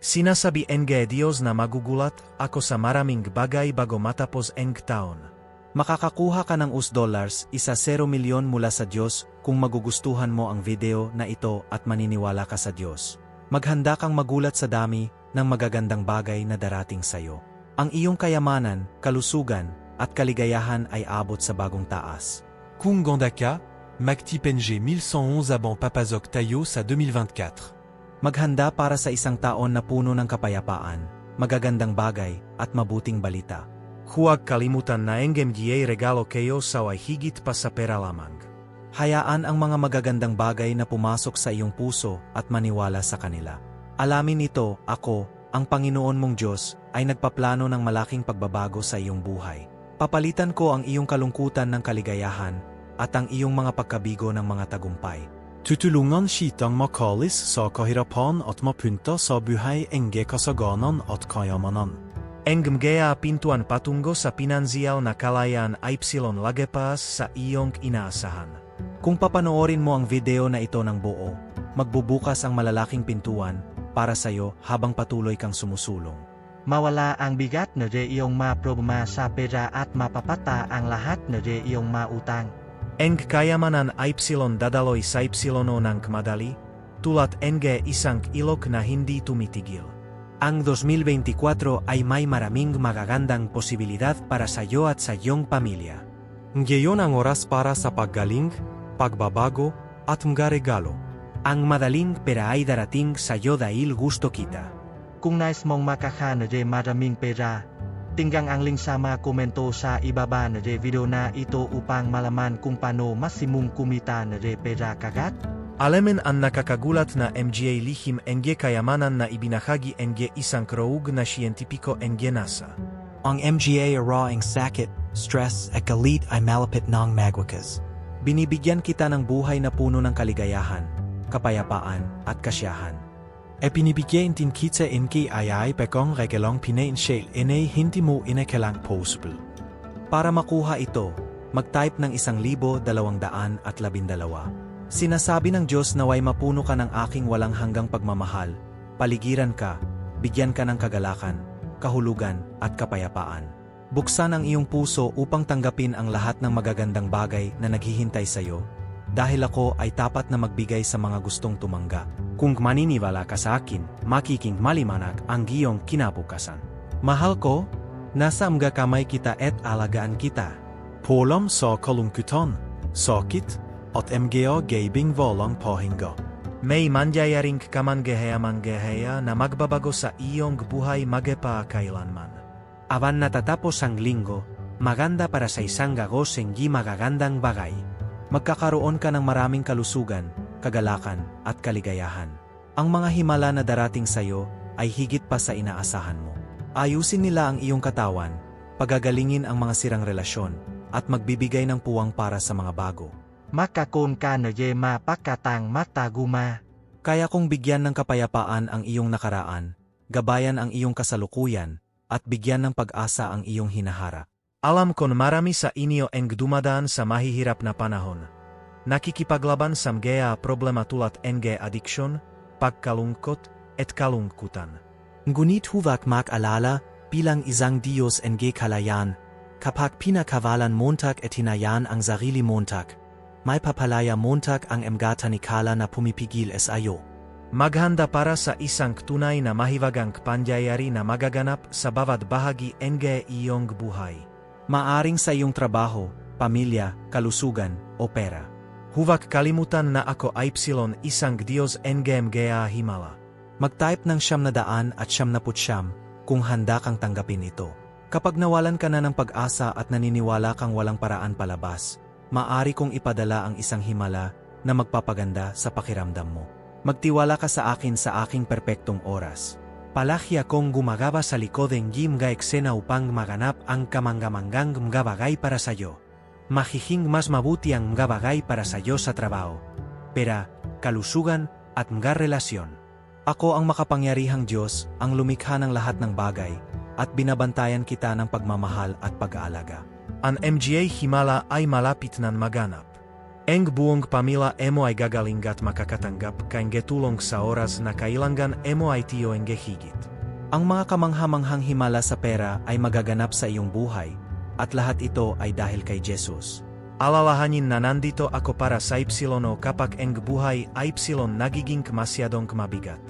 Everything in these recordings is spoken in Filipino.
Sinasabi enge Diyos na magugulat ako sa maraming bagay bago matapos eng taon. Makakakuha ka ng US dollars, isa 0 milyon mula sa Diyos kung magugustuhan mo ang video na ito at maniniwala ka sa Diyos. Maghanda kang magulat sa dami ng magagandang bagay na darating sa iyo. Ang iyong kayamanan, kalusugan, at kaligayahan ay abot sa bagong taas. Kung Gandaka, Makti PNG 1111 Aban Papazok Tayo sa 2024. Maghanda para sa isang taon na puno ng kapayapaan, magagandang bagay, at mabuting balita. Huwag kalimutan na NGMDA regalo kayo sa higit pa sa pera lamang. Hayaan ang mga magagandang bagay na pumasok sa iyong puso at maniwala sa kanila. Alamin ito, ako, ang Panginoon mong Diyos, ay nagpaplano ng malaking pagbabago sa iyong buhay. Papalitan ko ang iyong kalungkutan ng kaligayahan at ang iyong mga pagkabigo ng mga tagumpay. Tutulungan skitang makalis sa kahirapan at mapunta sa buhay enge kasaganan at kayamanan. Engmgea pintuan patungo sa pinansyal na kalayaan Ypsilon Lagepas sa iyong inaasahan. Kung papanoorin mo ang video na ito ng buo, magbubukas ang malalaking pintuan para sa iyo habang patuloy kang sumusulong. Mawala ang bigat na iyong maproblema sa pera at mapapata ang lahat na iyong mautang. Eng kayamanan Ypsilon dadaloy sa ng madali, tulat enge isang ilok na hindi tumitigil. Ang 2024 ay may maraming magagandang posibilidad para sa iyo at sa iyong pamilya. Ngayon ang oras para sa paggaling, pagbabago, at mga regalo. Ang madaling pera ay darating sa iyo dahil gusto kita. Kung nais mong makaka na de maraming pera, tinggang ang link sa mga komento sa ibaba na de video na ito upang malaman kung paano masimong kumita na de pera kagat. Alamin ang nakakagulat na MGA lihim enge kayamanan na ibinahagi enge isang kroug na siyentipiko enge NASA. Ang MGA raw ang sakit, stress at galit ay malapit ng magwakas. Binibigyan kita ng buhay na puno ng kaligayahan, kapayapaan, at kasyahan. E pinibigyan din kita inki ayay pekong regelong pinain shell ine hindi mo inakalang possible. Para makuha ito, mag-type ng isang libo dalawang daan at labindalawa. Sinasabi ng Diyos naway mapuno ka ng aking walang hanggang pagmamahal, paligiran ka, bigyan ka ng kagalakan, kahulugan, at kapayapaan. Buksan ang iyong puso upang tanggapin ang lahat ng magagandang bagay na naghihintay sa iyo, dahil ako ay tapat na magbigay sa mga gustong tumangga. Kung maniniwala ka sa akin, makiking malimanag ang iyong kinabukasan. Mahal ko, nasa mga kamay kita at alagaan kita. Polam sa kalungkutan, sakit, at MGA gabing volang pahinga. May manjayaring kamanggeheya manggeheya na magbabago sa iyong buhay magepa kailanman. Aban natatapos ang linggo, maganda para sa isang gagoseng di magagandang bagay. Magkakaroon ka ng maraming kalusugan, kagalakan, at kaligayahan. Ang mga himala na darating sa iyo ay higit pa sa inaasahan mo. Ayusin nila ang iyong katawan, pagagalingin ang mga sirang relasyon, at magbibigay ng puwang para sa mga bago. Makakon ka na de mapakatang mataguma. Kaya kong bigyan ng kapayapaan ang iyong nakaraan, gabayan ang iyong kasalukuyan, at bigyan ng pag-asa ang iyong hinaharap. Alam ko na marami sa inyo ang dumadaan sa mahihirap na panahon. Nakikipaglaban sa mga problema tulad ng addiction, pagkalungkot, at kalungkutan. Ngunit huwag mag-alala bilang isang Diyos ng kalayan, kapag pinakawalan montag at hinayan ang sarili montag. May papalaya montag ang mga tanikala na pumipigil sa iyo. Maghanda para sa isang tunay na mahiwagang pangyayari na magaganap sa bawat bahagi ng iyong buhay. Maaring sa iyong trabaho, pamilya, kalusugan, o pera. Huwag kalimutan na ako Ypsilon isang Diyos NGMGA Himala. Mag-type ng siyam na daan at siyam na putsyam kung handa kang tanggapin ito. Kapag nawalan ka na ng pag-asa at naniniwala kang walang paraan palabas, maari kong ipadala ang isang himala na magpapaganda sa pakiramdam mo. Magtiwala ka sa akin sa aking perpektong oras. Palagi akong gumagaba sa likod ng gym ga eksena upang maganap ang kamanggamanggang mga bagay para sa iyo. Mahihing mas mabuti ang bagay para sa iyo sa trabaho, pera, kalusugan at mga relasyon. Ako ang makapangyarihang Diyos, ang lumikha ng lahat ng bagay, at binabantayan kita ng pagmamahal at pag-aalaga. Ang MGA Himala ay malapit ng maganap. Eng buong pamila emo ay gagalingat makakatanggap kaing getulong sa oras na kailangan emo ay tiyo higit. Ang mga kamanghamanghang himala sa pera ay magaganap sa iyong buhay, at lahat ito ay dahil kay Jesus. Alalahanin na nandito ako para sa Ypsilono kapag eng buhay ay Ypsilon nagiging masyadong mabigat.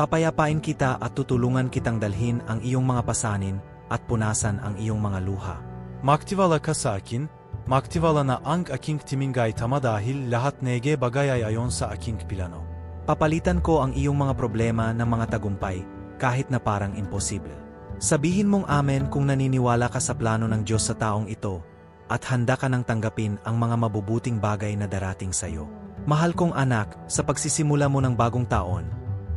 Papayapain kita at tutulungan kitang dalhin ang iyong mga pasanin at punasan ang iyong mga luha. Maktivala ka sa akin, maktivala na ang aking timingay tama dahil lahat nege bagay ay ayon sa aking pilano. Papalitan ko ang iyong mga problema ng mga tagumpay kahit na parang imposible. Sabihin mong amen kung naniniwala ka sa plano ng Diyos sa taong ito at handa ka nang tanggapin ang mga mabubuting bagay na darating sa iyo. Mahal kong anak, sa pagsisimula mo ng bagong taon,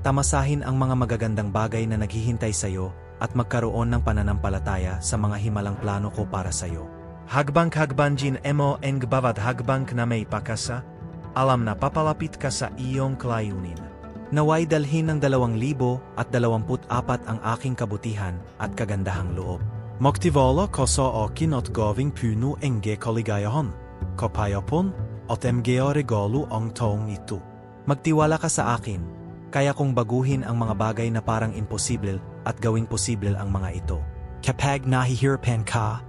tamasahin ang mga magagandang bagay na naghihintay sa iyo at magkaroon ng pananampalataya sa mga himalang plano ko para sa iyo. Hagbang hagbanjin emo eng bavad hagbang na may pakasa, alam na papalapit ka sa iyong klayunin. Naway dalhin ng dalawang libo at dalawamput apat ang aking kabutihan at kagandahang loob. Maktivala ka sa akin at gaving puno enge kaligayahan. Kapayapon at mga regalo ang taong ito. Magtiwala ka sa akin, kaya kong baguhin ang mga bagay na parang imposible at gawing posible ang mga ito. Kapag nahihirapan ka,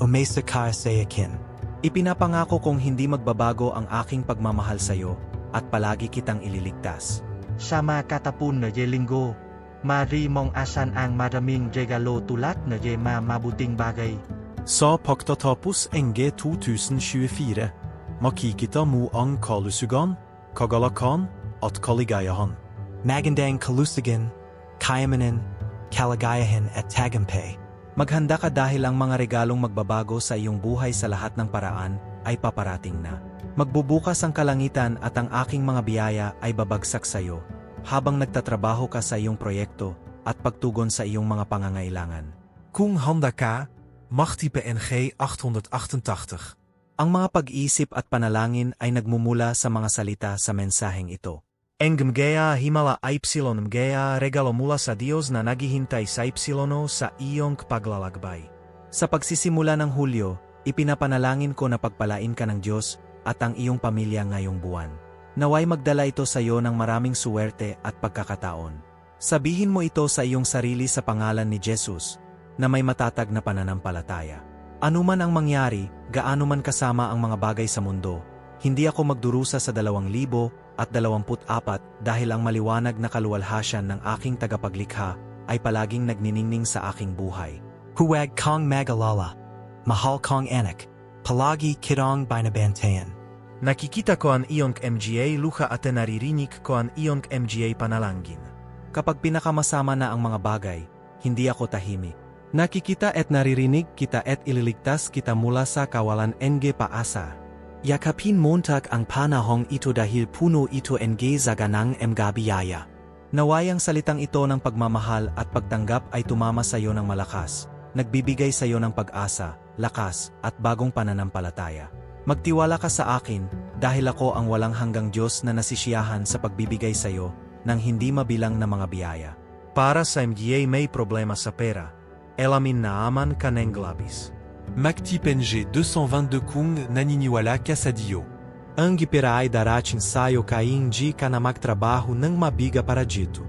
umesa ka sa akin. Ipinapangako kong hindi magbabago ang aking pagmamahal sa iyo at palagi kitang ililigtas. Sama katapun na linggo. Mari mong asan ang maraming regalo tulad na ma mabuting bagay. Sa pagtatapos enge 2024, makikita mo ang kalusugan, kagalakan at kaligayahan. Magandang kalusagan, kayamanan, kalagayahan at tagumpay. Maghanda ka dahil ang mga regalong magbabago sa iyong buhay sa lahat ng paraan ay paparating na. Magbubukas ang kalangitan at ang aking mga biyaya ay babagsak sa iyo habang nagtatrabaho ka sa iyong proyekto at pagtugon sa iyong mga pangangailangan. Kung handa ka, magtype NG 888. Ang mga pag-iisip at panalangin ay nagmumula sa mga salita sa mensaheng ito. Eng mgea himala Ypsilon mgea regalo mula sa Dios na naghihintay sa Ypsilono sa iyong paglalakbay. Sa pagsisimula ng Hulyo, ipinapanalangin ko na pagpalain ka ng Diyos at ang iyong pamilya ngayong buwan. Naway magdala ito sa iyo ng maraming suwerte at pagkakataon. Sabihin mo ito sa iyong sarili sa pangalan ni Jesus, na may matatag na pananampalataya. Anuman ang mangyari, gaano man kasama ang mga bagay sa mundo, hindi ako magdurusa sa dalawang libo at dalawamput apat dahil ang maliwanag na kaluwalhasyan ng aking tagapaglikha ay palaging nagniningning sa aking buhay. Huwag kang magalala. Mahal kang anak. Palagi kitang binabantayan. Nakikita ko ang iyong MGA luha at naririnig ko ang iyong MGA panalangin. Kapag pinakamasama na ang mga bagay, hindi ako tahimik. Nakikita at naririnig kita at ililigtas kita mula sa kawalan NG paasa. Yakapin montag ang panahong ito dahil puno ito NG zaganang emgabiyaya. Naway ang salitang ito ng pagmamahal at pagtanggap ay tumama sa iyo ng malakas, nagbibigay sa iyo ng pag-asa, lakas, at bagong pananampalataya. Magtiwala ka sa akin dahil ako ang walang hanggang Diyos na nasisiyahan sa pagbibigay sa iyo ng hindi mabilang na mga biyaya. Para sa MGA may problema sa pera, elamin na aman ka ng labis. Maktype NG 222 kung naniniwala ka sa Dio. Ang gipira ay darating sayo kaing di ka na magtrabaho ng mabiga para dito.